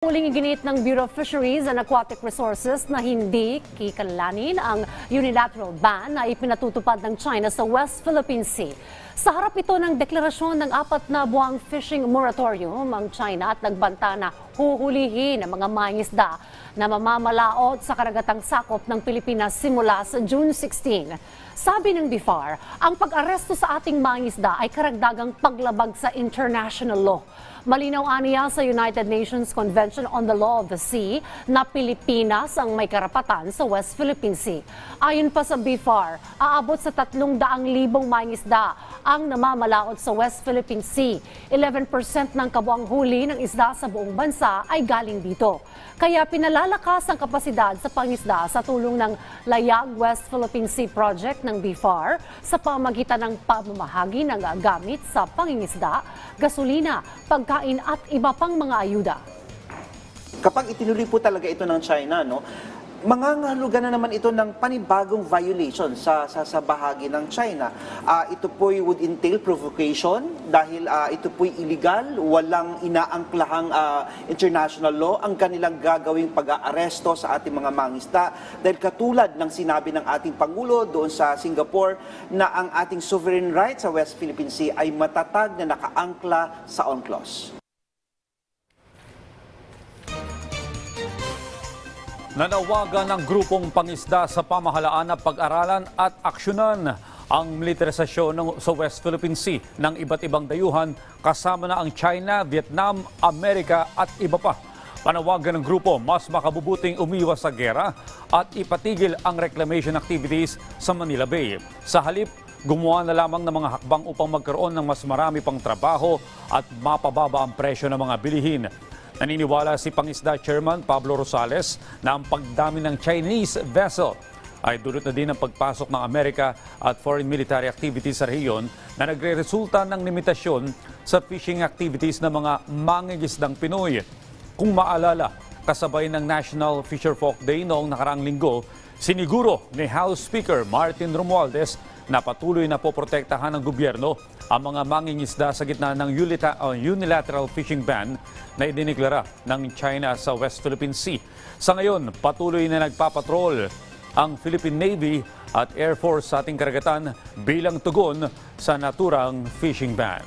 Muling iginit ng Bureau of Fisheries and Aquatic Resources na hindi kikalanin ang unilateral ban na ipinatutupad ng China sa West Philippine Sea. Sa harap ito ng deklarasyon ng apat na buwang fishing moratorium ang China at nagbanta na huhulihin ang mga mangisda na mamamalaot sa karagatang sakop ng Pilipinas simula sa June 16. Sabi ng BIFAR, ang pag-aresto sa ating mangisda ay karagdagang paglabag sa international law. Malinaw aniya sa United Nations Convention on the Law of the Sea na Pilipinas ang may karapatan sa West Philippine Sea. Ayon pa sa BIFAR, aabot sa 300,000 mangisda ang namamalaot sa West Philippine Sea. 11% ng kabuang huli ng isda sa buong bansa ay galing dito. Kaya pinalalakas ang kapasidad sa pangisda sa tulong ng Layag West Philippine Sea Project ng BIFAR sa pamagitan ng pamamahagi ng gamit sa pangingisda, gasolina, pagkain at iba pang mga ayuda. kapag itinuloy po talaga ito ng China, no, mangangahulugan na naman ito ng panibagong violation sa sa, sa bahagi ng China. Ah, ito po would entail provocation dahil ah, ito po illegal, walang inaangklahang ah, international law ang kanilang gagawing pag-aaresto sa ating mga mangisda dahil katulad ng sinabi ng ating pangulo doon sa Singapore na ang ating sovereign rights sa West Philippine Sea ay matatag na nakaangkla sa UNCLOS. Nanawagan ng grupong pangisda sa pamahalaan na pag-aralan at aksyonan ang militarisasyon ng, sa West Philippine Sea ng iba't ibang dayuhan kasama na ang China, Vietnam, Amerika at iba pa. Panawagan ng grupo mas makabubuting umiwas sa gera at ipatigil ang reclamation activities sa Manila Bay. Sa halip, gumawa na lamang ng mga hakbang upang magkaroon ng mas marami pang trabaho at mapababa ang presyo ng mga bilihin. Naniniwala si Pangisda Chairman Pablo Rosales na ang pagdami ng Chinese vessel ay dulot na din ng pagpasok ng Amerika at foreign military activities sa rehiyon na nagre-resulta ng limitasyon sa fishing activities ng mga mangingisdang Pinoy. Kung maalala, kasabay ng National Fisher Folk Day noong nakaraang linggo, siniguro ni House Speaker Martin Romualdez na patuloy na poprotektahan ng gobyerno ang mga mangingisda sa gitna ng uh, unilateral fishing ban na idineklara ng China sa West Philippine Sea. Sa ngayon, patuloy na nagpapatrol ang Philippine Navy at Air Force sa ating karagatan bilang tugon sa naturang fishing ban.